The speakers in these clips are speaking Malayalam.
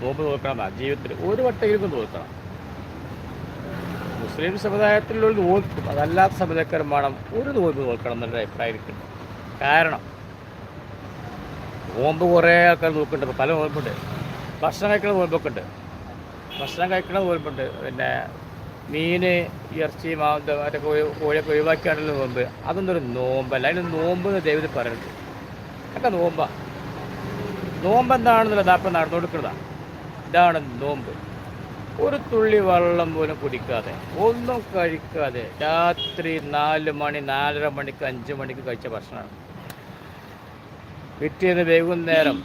നോമ്പ് നോക്കണം ജീവിതത്തിൽ ഒരു വട്ടെങ്കിലും നോക്കണം. മുസ്ലിം സമുദായത്തിലുള്ള നോക്കും അതല്ലാത്ത സമുദായക്കാരും വേണം ഒരു നോമ്പ് നോക്കണം എന്നുള്ള എനിക്കുണ്ട്. കാരണം നോമ്പ് കുറേ ആൾക്കാർ നോക്കുന്നുണ്ട്. പല നോമ്പുണ്ട്. ഭക്ഷണം കഴിക്കണ നോമ്പൊക്കെ ഉണ്ട് ഭക്ഷണം കഴിക്കണ നോമ്പുണ്ട്. പിന്നെ മീൻ ഇറച്ചി മാംസം മറ്റേ കോഴി കോഴിയൊക്കെ ഒഴിവാക്കിയാണല്ലോ നോമ്പ്. അതൊന്നും ഒരു നോമ്പല്ല. അതിന് നോമ്പ് എന്ന് ദൈവത്തിൽ പറയുന്നത് ഒക്കെ നോമ്പാ. നോമ്പ് അപ്പം നടന്നു നടന്നുകൊടുക്കുന്നതാണ് ഇതാണ് നോമ്പ്. ഒരു തുള്ളി വെള്ളം പോലും കുടിക്കാതെ ഒന്നും കഴിക്കാതെ രാത്രി നാല് മണി നാലര മണിക്ക് അഞ്ച് മണിക്ക് കഴിച്ച ഭക്ഷണമാണ്. പിറ്റേന്ന് വൈകുന്നേരം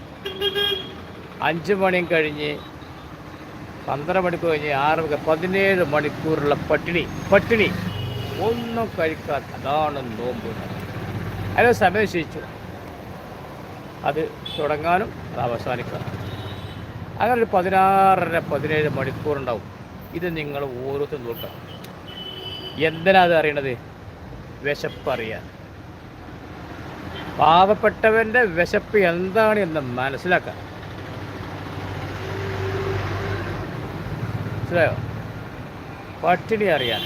അഞ്ച് മണിയും കഴിഞ്ഞ് പന്ത്രണ്ട് മണിക്ക് കഴിഞ്ഞ് ആറ് പതിനേഴ് മണിക്കൂറുള്ള പട്ടിണി പട്ടിണി. ഒന്നും കഴിക്കാത്ത അതാണ് നോമ്പ്. അതിന് സമയം ശേഷിച്ചു അത് തുടങ്ങാനും അത് അവസാനിക്കാനും അങ്ങനെ ഒരു പതിനാറര പതിനേഴ് മണിക്കൂറുണ്ടാവും. ഇത് നിങ്ങൾ ഓരോരുത്തരും നോക്കണം എന്തിനാ അത് അറിയണത്? വിശപ്പ് അറിയാൻ. പാവപ്പെട്ടവന്റെ വിശപ്പ് എന്താണ് എന്ന് മനസ്സിലാക്കാം മനസ്സിലായോ? പട്ടിണി അറിയാൻ.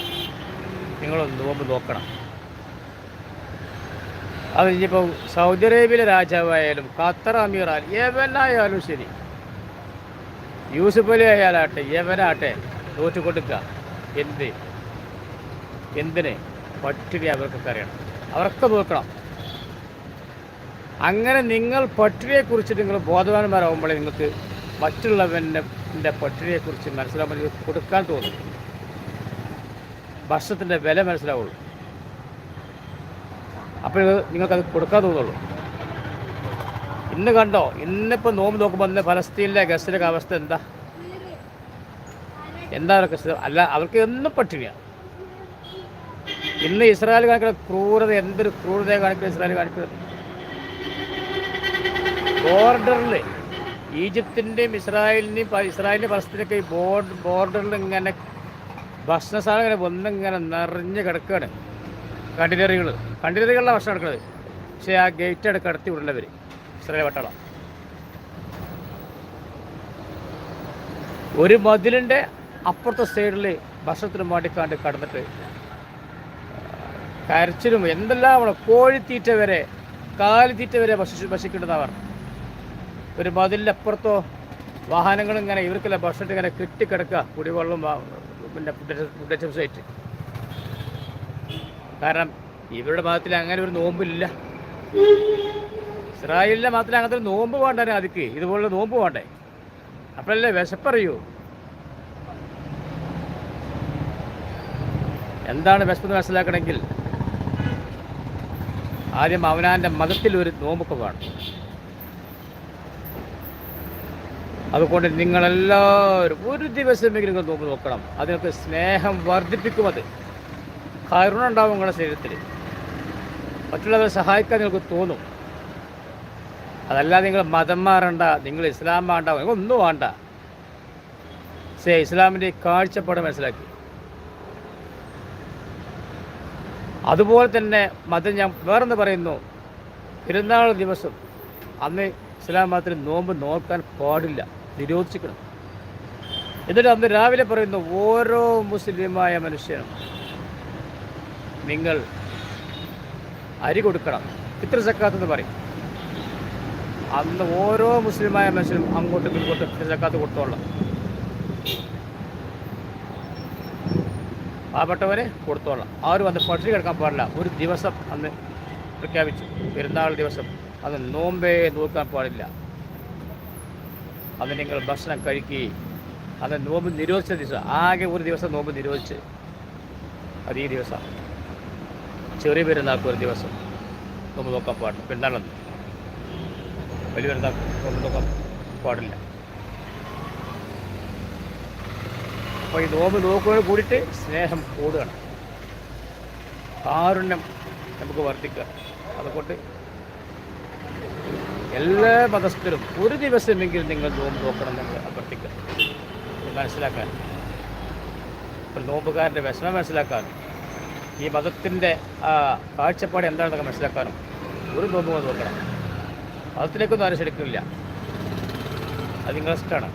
നിങ്ങളൊന്ന് നോമ്പ് നോക്കണം. അത് ഇനിയിപ്പോൾ സൗദി അറേബ്യയിലെ രാജാവായാലും ഖത്തർ അമീർ ആയാലും എവനായാലും ശരി. യൂസുഫ് അലി ആയാലാട്ടെ യവനാട്ടെ തോറ്റു കൊടുക്കുക എന്ത്? എന്തിന്? പട്ടിണി അവർക്കൊക്കെ അറിയണം. അവർക്കൊക്കെ നോക്കണം. അങ്ങനെ നിങ്ങൾ പട്ടിണിയെക്കുറിച്ച് നിങ്ങൾ ബോധവാന്മാരാകുമ്പോഴേ നിങ്ങൾക്ക് മറ്റുള്ളവന്റെ പട്ടിണിയെക്കുറിച്ച് മനസ്സിലാകുമ്പോൾ നിങ്ങൾക്ക് കൊടുക്കാൻ തോന്നും. ഭക്ഷണത്തിന്റെ വില മനസ്സിലാവുള്ളൂ. അപ്പോൾ നിങ്ങൾക്കത് കൊടുക്കാൻ തോന്നുള്ളൂ. ഇന്ന് കണ്ടോ? ഇന്നിപ്പോൾ നോമ്പ് നോക്കുമ്പോൾ ഇന്ന് ഫലസ്തീനിലെ ഗസ്റ്റിലൊക്കെ അവസ്ഥ എന്താ? എന്താ അവർക്ക്? അല്ല അവർക്ക് എന്നും പട്ടിണിയാണ് ഇന്ന് ഇസ്രായേൽ കാണിക്കുന്ന ക്രൂരത എന്തൊരു ക്രൂരത കാണിക്കുന്നത് ഇസ്രായേൽ കാണിക്കുന്നത്? ബോർഡറിൽ ഈജിപ്തിന്റെയും ഇസ്രായേലിന്റെയും ഇസ്രായേലിന്റെ ഫലസ്തീനൊക്കെ ഈ ബോർഡ് ബോർഡറിൽ ഇങ്ങനെ ഭക്ഷണ സാധനം ഇങ്ങനെ ഒന്നിങ്ങനെ നിറഞ്ഞ് കിടക്കുകയാണ് കണ്ടിനറികൾ കണ്ടിനറികളിലാണ് ഭക്ഷണം എടുക്കുന്നത് പക്ഷേ ആ ഗേറ്റ് അടക്കം കടത്തി വിടേണ്ടവർ ഇസ്രായേൽ പട്ടാളം. ഒരു മതിലിന്റെ അപ്പുറത്തെ സൈഡിൽ ഭക്ഷണത്തിന് വേണ്ടിക്കാണ്ട് കടന്നിട്ട് കരച്ചിലും എന്തെല്ലാം കോഴിത്തീറ്റ വരെ കാലിത്തീറ്റ വരെ ഭക്ഷിച്ച് ഭക്ഷിക്കേണ്ടതാണ് പറഞ്ഞു. ഒരു മതിലിന്റെ അപ്പുറത്തോ വാഹനങ്ങൾ ഇങ്ങനെ ഇവർക്കെല്ലാം ഭക്ഷണത്തിൽ ഇങ്ങനെ കെട്ടിക്കിടക്കുക കുടിവെള്ളം പിന്നെ ഫുഡ് ഐറ്റംസ് കാരണം ഇവരുടെ ഭാഗത്തിൽ അങ്ങനെ ഒരു നോമ്പില്ല. ഇസ്രായേലിന്റെ മാത്രമേ അങ്ങനത്തെ നോമ്പ് വേണ്ടേ അതിക്ക് ഇതുപോലുള്ള നോമ്പ് വേണ്ടേ അപ്പോഴല്ലേ വിശപ്പറിയൂ? എന്താണ് വിശപ്പെന്ന് മനസ്സിലാക്കണമെങ്കിൽ ആദ്യം അവനാന്റെ മതത്തിൽ ഒരു നോമ്പൊക്കെ വേണം അതുകൊണ്ട് നിങ്ങളെല്ലാവരും ഒരു ദിവസമെങ്കിലും നിങ്ങൾ നോമ്പ് നോക്കണം. അതിനൊക്കെ സ്നേഹം വർദ്ധിപ്പിക്കും അത്. കരുണ ഉണ്ടാവും നിങ്ങളുടെ ശരീരത്തിൽ. മറ്റുള്ളവരെ സഹായിക്കാൻ നിങ്ങൾക്ക് തോന്നും. അതല്ലാതെ നിങ്ങൾ മതം മാറണ്ട നിങ്ങൾ ഇസ്ലാം വേണ്ട നിങ്ങൾ ഒന്നും വേണ്ട. സേ ഇസ്ലാമിന്റെ കാഴ്ചപ്പാട് മനസ്സിലാക്കി. അതുപോലെ തന്നെ മതം ഞാൻ വേറെന്ന് പറയുന്നു. പെരുന്നാൾ ദിവസം അന്ന് ഇസ്ലാം മതത്തിൽ നോമ്പ് നോക്കാൻ പാടില്ല. നിരോധിച്ചിക്കണം എന്നിട്ട് അന്ന് രാവിലെ പറയുന്നു ഓരോ മുസ്ലിമായ മനുഷ്യനും നിങ്ങൾ അരി കൊടുക്കണം. ഇത്ര സക്കാത്ത് എന്ന് പറയും. അന്ന് ഓരോ മുസ്ലിമായ മനുഷ്യനും അങ്ങോട്ടും ഇങ്ങോട്ടും ജക്കാത്ത് കൊടുത്തോളാം പാവപ്പെട്ടവരെ കൊടുത്തോളാം ആരും വന്ന് പട്ടിണി കിടക്കാൻ പാടില്ല. ഒരു ദിവസം അന്ന് പ്രഖ്യാപിച്ചു. പെരുന്നാൾ ദിവസം അന്ന് നോമ്പേ നോക്കാൻ പാടില്ല. അന്ന് നിങ്ങൾ ഭക്ഷണം കഴിക്കുകയും അന്ന് നോമ്പ് നിരോധിച്ച ദിവസം. ആകെ ഒരു ദിവസം നോമ്പ് നിരോധിച്ച്. അത് ഈ ദിവസം. ചെറിയ പെരുന്നാൾക്ക് ഒരു ദിവസം. നോമ്പ് നോക്കാൻ പാടില്ല. പെരുന്നാളന്ന് വലിയ നോക്കാൻ പാടില്ല. അപ്പോൾ ഈ നോമ്പ് നോക്കുന്നതിന് കൂടിയിട്ട് സ്നേഹം കൂടുകയാണ്. കാരുണ്യം നമുക്ക് വർദ്ധിക്കുക. അതുകൊണ്ട് എല്ലാ മതസ്ഥരും ഒരു ദിവസമെങ്കിലും നിങ്ങൾ നോമ്പ് നോക്കണം എന്ന് അഭ്യർത്ഥിക്കുക മനസ്സിലാക്കാൻ. ഇപ്പം നോമ്പുകാരന്റെ വിഷമം മനസ്സിലാക്കാനും ഈ മതത്തിന്റെ ആ കാഴ്ചപ്പാട് എന്താണെന്നൊക്കെ മനസ്സിലാക്കാനും ഒരു നോമ്പ് നോക്കണം. മതത്തിലേക്കൊന്നും ആരും ക്ഷണിക്കുന്നില്ല അത് നിങ്ങളുടെ ഇഷ്ടമാണ്.